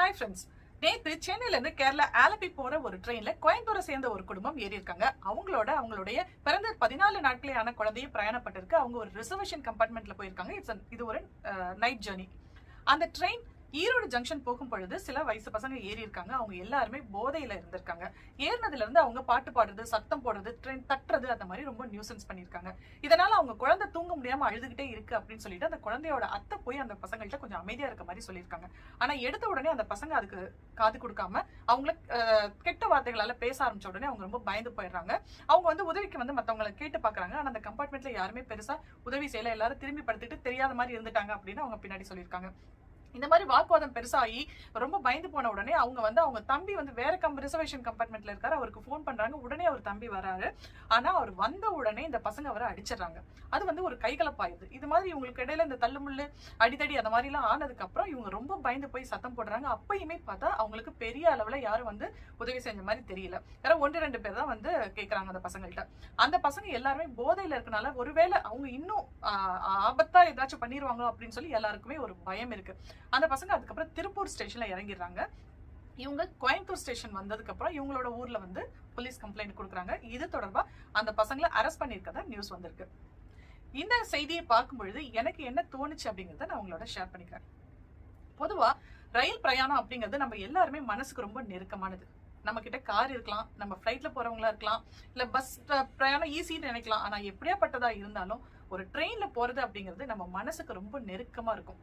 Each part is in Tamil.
ஹாய் ஃப்ரெண்ட்ஸ் நேத்து சென்னையில இருந்து கேரளா ஆலப்பி போற ஒரு ட்ரெயின்ல கோயம்புத்தூரை சேர்ந்த ஒரு குடும்பம் ஏறி இருக்காங்க அவங்களோட அவங்களுடைய பிறந்த பதினாலு நாட்களேயான குழந்தையும் பிரயாணப்பட்டிருக்கு. அவங்க ஒரு ரிசர்வேஷன் கம்பார்ட்மெண்ட்ல போயிருக்காங்க. இட்ஸ் இது ஒரு நைட் ஜேர்னி அந்த ட்ரெயின் ஈரோடு ஜங்ஷன் போகும் பொழுது சில வயசு பசங்க ஏறி இருக்காங்க. அவங்க எல்லாருமே போதையில இருந்திருக்காங்க. ஏறினதுல இருந்து அவங்க பாட்டு பாடுறது சத்தம் போடுறது ட்ரெயின் தட்டுறது அந்த மாதிரி ரொம்ப நியூசன்ஸ் பண்ணியிருக்காங்க. இதனால அவங்க குழந்தை தூங்க முடியாம அழுதுகிட்டே இருக்கு அப்படின்னு சொல்லிட்டு அந்த குழந்தையோட அத்தை போய் அந்த பசங்கள்ட்ட கொஞ்சம் அமைதியா இருக்க மாதிரி சொல்லியிருக்காங்க. ஆனா எடுத்த உடனே அந்த பசங்க அதுக்கு காது கொடுக்காம அவங்கள கெட்ட வார்த்தைகளால பேச ஆரம்பிச்ச உடனே அவங்க ரொம்ப பயந்து போயிடுறாங்க. அவங்க வந்து உதவிக்கு வந்து மத்தவங்களை கேட்டு பாக்குறாங்க. ஆனா அந்த கம்பார்ட்மெண்ட்ல யாருமே பெருசா உதவி செய்யல. எல்லாரும் திரும்பி படுத்துட்டு தெரியாத மாதிரி இருந்துட்டாங்க அப்படின்னு அவங்க பின்னாடி சொல்லியிருக்காங்க. இந்த மாதிரி வாக்குவாதம் பெருசாகி ரொம்ப பயந்து போன உடனே அவங்க வந்து அவங்க தம்பி வந்து வேற கம் ரிசர்வேஷன் கம்பார்ட்மெண்ட்ல இருக்காரு. அவருக்கு ஃபோன் பண்றாங்க. உடனே அவர் தம்பி வராரு. ஆனா அவர் வந்த உடனே இந்த பசங்க அவரை அடிச்சிடுறாங்க. அது வந்து ஒரு கைகலப்பாயுது. இது மாதிரி இவங்களுக்கு இடையில இந்த தள்ளுமுள்ளு அடிதடி அந்த மாதிரி எல்லாம் ஆனதுக்கு அப்புறம் இவங்க ரொம்ப பயந்து போய் சத்தம் போடுறாங்க. அப்பயுமே பார்த்தா அவங்களுக்கு பெரிய அளவுல யாரும் வந்து உதவி செஞ்ச மாதிரி தெரியல. வேற ஒன்று ரெண்டு பேர் தான் வந்து கேட்கறாங்க அந்த பசங்கள்ட்ட. அந்த பசங்க எல்லாருமே போதையில இருக்கனால ஒருவேளை அவங்க இன்னும் ஆஹ், ஆபத்தா ஏதாச்சும் பண்ணிடுவாங்களோ அப்படின்னு சொல்லி எல்லாருக்குமே ஒரு பயம் இருக்கு. அந்த பசங்க அதுக்கப்புறம் திருப்பூர் ஸ்டேஷன்ல இறங்கிடுறாங்க. இவங்க கோயம்புத்தூர் ஸ்டேஷன் வந்ததுக்கு அப்புறம் இவங்களோட ஊர்ல வந்து போலீஸ் கம்ப்ளைண்ட் கொடுக்குறாங்க. இது தொடர்பா அந்த பசங்களை அரெஸ்ட் பண்ணியிருக்கதா நியூஸ் வந்திருக்கு. இந்த செய்தியை பார்க்கும்பொழுது எனக்கு என்ன தோணுச்சு அப்படிங்கறத நான் உங்களோட ஷேர் பண்ணிக்கிறேன். பொதுவா ரயில் பிரயாணம் அப்படிங்கிறது நம்ம எல்லாருமே மனசுக்கு ரொம்ப நெருக்கமானது. நம்ம கிட்ட கார் இருக்கலாம் நம்ம ஃப்ளைட்ல போறவங்களா இருக்கலாம் இல்ல பஸ் பிரயாணம் ஈஸின்னு நினைக்கலாம். ஆனா எப்படியாப்பட்டதா இருந்தாலும் ஒரு ட்ரெயின்ல போறது அப்படிங்கிறது நம்ம மனசுக்கு ரொம்ப நெருக்கமா இருக்கும்.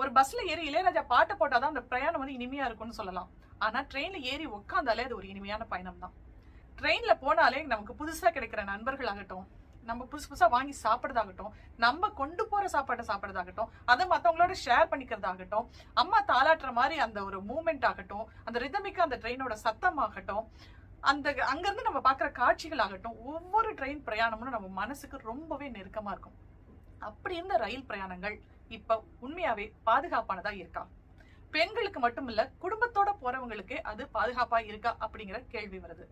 ஒரு பஸ்ல ஏறி இளையராஜா பாட்டு போட்டாதான் அந்த பிரயாணம் வந்து இனிமையா இருக்கும்னு சொல்லலாம். ஆனா ட்ரெயின்ல ஏறி உட்காந்தாலே அது ஒரு இனிமையான பயணம் தான் ட்ரெயின்ல போனாலே நமக்கு புதுசா கிடைக்கிற நண்பர்கள் ஆகட்டும் நம்ம புதுசு புதுசா வாங்கி சாப்பிடுறதாகட்டும் நம்ம கொண்டு போற சாப்பாட்டை சாப்பிடுறதாகட்டும் அதை மற்றவங்களோட ஷேர் பண்ணிக்கிறதாகட்டும் அம்மா தாளாட்டுற மாதிரி அந்த ஒரு மூமெண்ட் ஆகட்டும் அந்த ரிதமிக்க அந்த ட்ரெயினோட சத்தம் ஆகட்டும் அந்த அங்கிருந்து நம்ம பார்க்குற காட்சிகள் ஆகட்டும் ஒவ்வொரு ட்ரெயின் பிரயாணமும் நம்ம மனசுக்கு ரொம்பவே நெருக்கமாக இருக்கும். அப்படி இருந்த ரயில் பிரயாணங்கள் இப்ப உண்மையாவே பாதுகாப்பானதா இருக்கா? பெண்களுக்கு மட்டும் குடும்பத்தோட போறவங்களுக்கே அது பாதுகாப்பா இருக்கா அப்படிங்கிற கேள்வி வருது.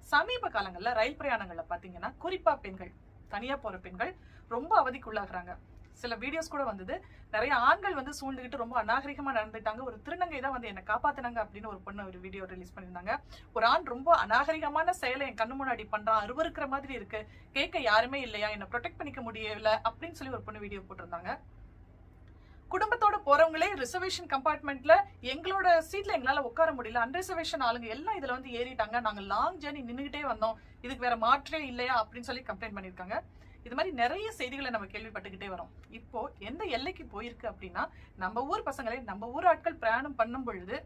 சமீப காலங்களில் ரயில் பிரயாணங்கள்ல பாத்தீங்கன்னா குறிப்பா பெண்கள் தனியா போற பெண்கள் ரொம்ப அவதிக்குள்ளாகிறாங்க. சில வீடியோஸ் கூட வந்தது நிறைய ஆண்கள் வந்து சூழ்ந்துகிட்டு ரொம்ப அநாகரிகமா நடந்துட்டாங்க. ஒரு திருநங்கை தான் வந்து என்னை காப்பாத்தினாங்க அப்படின்னு ஒரு பொண்ணு ஒரு வீடியோ ரிலீஸ் பண்ணியிருந்தாங்க. ஒரு ஆண் ரொம்ப அநாகரிகமான செயலை என் கண்ணு முன்னாடி பண்றான் அருவருக்கிற மாதிரி இருக்கு. கேட்க யாருமே இல்லையா? என்னை ப்ரொடெக்ட் பண்ணிக்க முடியல அப்படின்னு சொல்லி ஒரு பொண்ணு வீடியோ போட்டிருந்தாங்க. போறவங்களே ரிசர்வேஷன் கம்பார்ட்மெண்ட்ல எங்களோட சீட்ல எங்களால உட்கார முடியல. அன்ரிசர்வேஷன் ஆளுங்க எல்லாம் இதுல வந்து ஏறிட்டாங்க. நாங்க லாங் ஜேர்னி நின்னுகிட்டே வந்தோம். இதுக்கு வேற மாற்றே இல்லையா அப்படின்னு சொல்லி கம்ப்ளைண்ட் பண்ணிருக்காங்க இது மாதிரி நிறைய செய்திகளை நம்ம கேள்விப்பட்டுக்கிட்டே வரோம். இப்போ எந்த எல்லைக்கு போயிருக்கு அப்படின்னா நம்ம ஊர் பசங்களே நம்ம ஊர் ஆட்கள் பிரயாணம் பண்ணும் பொழுது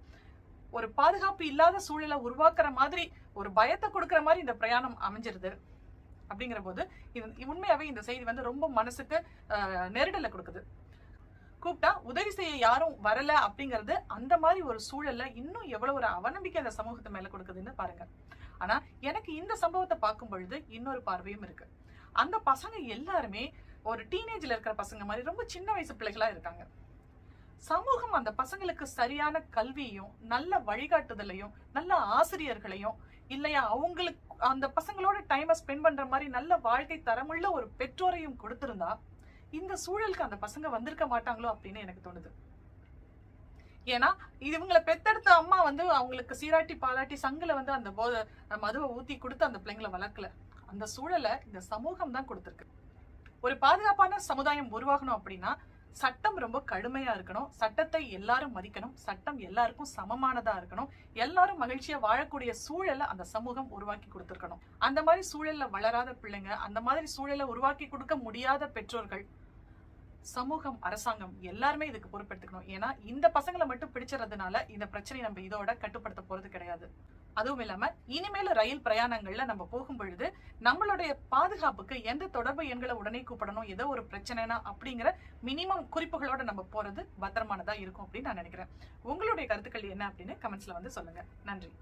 ஒரு பாதுகாப்பு இல்லாத சூழலை உருவாக்குற மாதிரி ஒரு பயத்தை கொடுக்குற மாதிரி இந்த பிரயாணம் அமைஞ்சிருது. அப்படிங்கிற போது இது உண்மையாவே இந்த செய்தி வந்து ரொம்ப மனசுக்கு நெருடலை கொடுக்குது. கூப்பிட்டா உதவி செய்ய யாரும் வரல அப்படிங்கறது அந்த மாதிரி ஒரு சூழல்ல இன்னும் எவ்வளவு ஒரு அவநம்பிக்கை அந்த சமூகத்து மேல கொடுக்குதுன்னு பாருங்க. ஆனா எனக்கு இந்த சம்பவத்தை பார்க்கும் பொழுது இன்னொரு பார்வையும் இருக்கு. அந்த பசங்க எல்லாருமே ஒரு டீனேஜ்ல இருக்கிற பசங்க மாதிரி ரொம்ப சின்ன வயசு பிள்ளைகளா இருக்காங்க. சமூகம் அந்த பசங்களுக்கு சரியான கல்வியையும் நல்ல வழிகாட்டுதலையும் நல்ல ஆசிரியர்களையும் இல்லையா அவங்களுக்கு அந்த பசங்களோட டைமை ஸ்பெண்ட் பண்ற மாதிரி நல்ல வாழ்க்கை தரமுள்ள ஒரு பெற்றோரையும் கொடுத்திருந்தா இந்த சூழலுக்கு அந்த பசங்க வந்திருக்க மாட்டாங்களோ அப்படின்னு எனக்கு தோணுது. ஏன்னா இவங்களை பெத்தெடுத்த அம்மா வந்து அவங்களுக்கு சீராட்டி பாலாட்டி சங்கில வந்து அந்த போத மதுவை ஊத்தி கொடுத்து அந்த பிள்ளைங்களை வளர்க்கல. அந்த சூழலை இந்த சமூகம் தான் கொடுத்துருக்கு. ஒரு பாதுகாப்பான சமுதாயம் உருவாகணும் அப்படின்னா சட்டம் ரொம்ப கடுமையா இருக்கணும். சட்டத்தை எல்லாரும் மதிக்கணும். சட்டம் எல்லாருக்கும் சமமானதா இருக்கணும். எல்லாரும் மகிழ்ச்சியா வாழக்கூடிய சூழலை அந்த சமூகம் உருவாக்கி கொடுத்துருக்கணும். அந்த மாதிரி சூழல்ல வளராத பிள்ளைங்க அந்த மாதிரி சூழலை உருவாக்கி கொடுக்க முடியாத பெற்றோர்கள் சமூகம் அரசாங்கம் எல்லாருமே இதுக்கு பொறுப்பெடுத்துக்கணும். ஏன்னா இந்த பசங்களை மட்டும் பிடிச்சறதுனால இந்த பிரச்சனை நம்ம இதோட கட்டுப்படுத்த போறது கிடையாது. அதுவும் இல்லாம இனிமேல ரயில் பிரயாணங்கள்ல நம்ம போகும் பொழுது நம்மளுடைய பாதுகாப்புக்கு எந்த தொடர்பு எண்களை உடனே கூப்பிடணும் ஏதோ ஒரு பிரச்சனைனா அப்படிங்கிற மினிமம் குறிப்புகளோட நம்ம போறது பத்திரமானதா இருக்கும் அப்படின்னு நான் நினைக்கிறேன். உங்களுடைய கருத்துக்கள் என்ன அப்படின்னு கமெண்ட்ஸ்ல வந்து சொல்லுங்க. நன்றி.